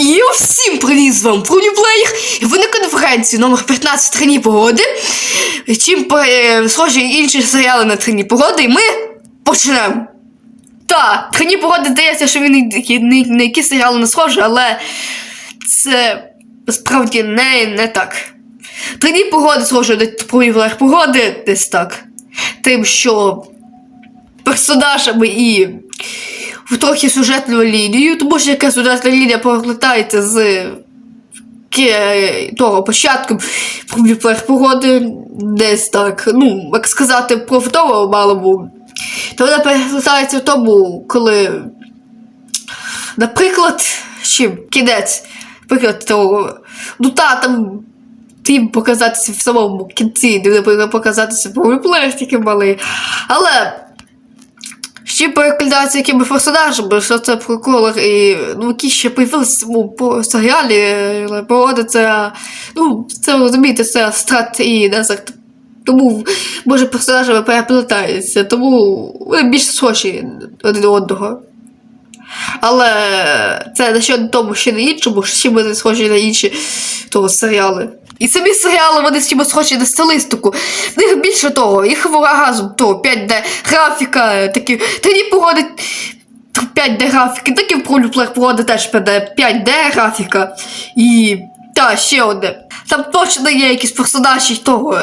І всім привіт з вами Пруніплеєр. Ви на конференції номер 15 Трині погоди. Чим е, схожі інші серіали на Трині погоди, і ми почнемо. Так, Трині погоди здається, що він на які серіали не схожий, але це справді не, не так. Трині погоди схожі до Пруніплеєр погоди десь так. Тим, що персонажами і в трохи сюжетну лінію, тому що яка сюжетна лінія повертається з того початку погоди десь так. Ну, як сказати, про вдома малому. То вона переплетається в тому, коли, наприклад, чим кінець, наприклад, того, ну та там. Тим показатися в самому кінці, не буде показатися пробліпер тільки малий. Але Ще перекладаються якими персонажами, що це проколор і ну, які ще появилися ну, по серіалі, але проводиться. Ну, це розумієте, це страт і Дезерт. Тому, може, персонажами переплетаються, тому вони більш схожі один одного. Але це не що на тому, ще на іншому, ще вони схожі на інші того серіали. І самі серіали вони з чимось схожі на стилистику. В них більше того, їх разом то 5D графіка, такі тоді погоди 5D графіки, такі в пролюплех погоди теж 5D графіка. І та, ще одне. Там точно є якісь персонажі того,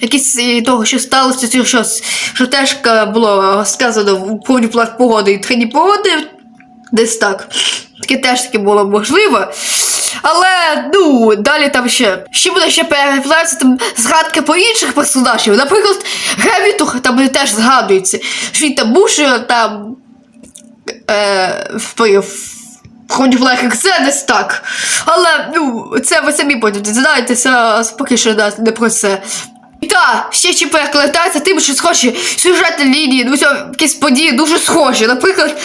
якісь е, того, що сталося, чи щось, що теж е, було сказано в пролюплех погоди і трині погоди. Десь так. Таке теж таки було можливо. Але ну, далі там ще. Ще буде ще переглядатися там згадки про інших персонажів. Наприклад, Гевіту там теж згадується. Що він там був, що там е, в, ході Black це десь так. Але ну, це ви самі будете знаєте, це поки що да, не про це. І та, ще чи перекладається тим, що схожі сюжетні лінії, ну, якісь події дуже схожі. Наприклад,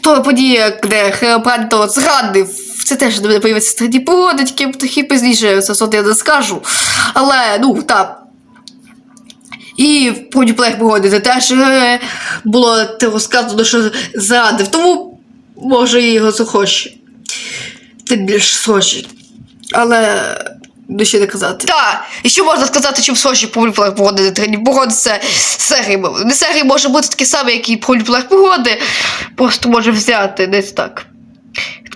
то подія, де Хеопанто зрадив, це теж буде появитися тоді погоди, тільки трохи пізніше це все я не скажу. Але, ну, так. І в подіплех погоди це теж е, було сказано, що зрадив. Тому може його захоче. Тим більш схожі. Але ну, ще не казати. Так, і що можна сказати, чим схожі полюплех погоди трені погоди, це серії. Не серії може бути такі самі, як і полюплех погоди. Просто може взяти десь так.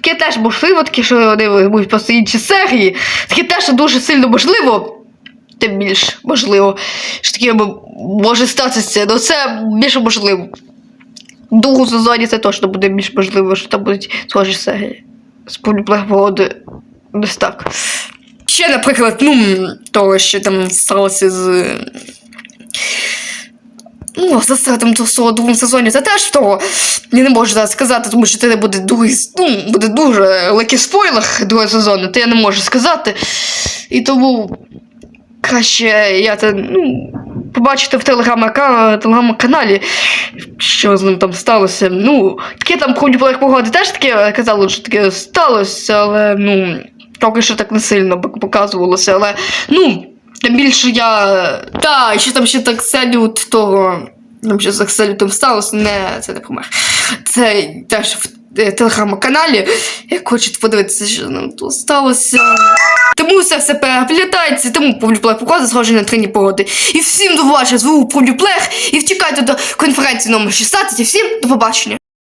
Таке теж можливо, таке, що вони будуть просто інші серії. Таке теж дуже сильно можливо. Тим більш можливо, що таке може статися. Ну це більше можливо. В другому сезоні це точно буде більш можливо, що там будуть схожі серії. З погоди. Десь так. Ще, наприклад, ну, того, що там сталося з. Ну, за того другому сезоні, це теж того. Я не можу зараз сказати, тому що це буде другий, ну, буде дуже великий спойлер другого сезону, то я не можу сказати. І тому краще я це, ну, побачите в телеграм-ка- телеграм-каналі, що з ним там сталося. Ну, таке там про погоди теж таке казали, що таке сталося, але ну, поки що так не сильно показувалося, але ну. Тим більше я. Та, ще там ще так салют того. Там ще з салютом сталося, не це не помер. Це теж в е, телеграм-каналі. Як хочете подивитися, що нам тут сталося. Тому все все переплітається, тому полюплех показує схожий на трині погоди. І всім до побачення, звук полюплех, і втікайте до конференції номер 16, і всім до побачення.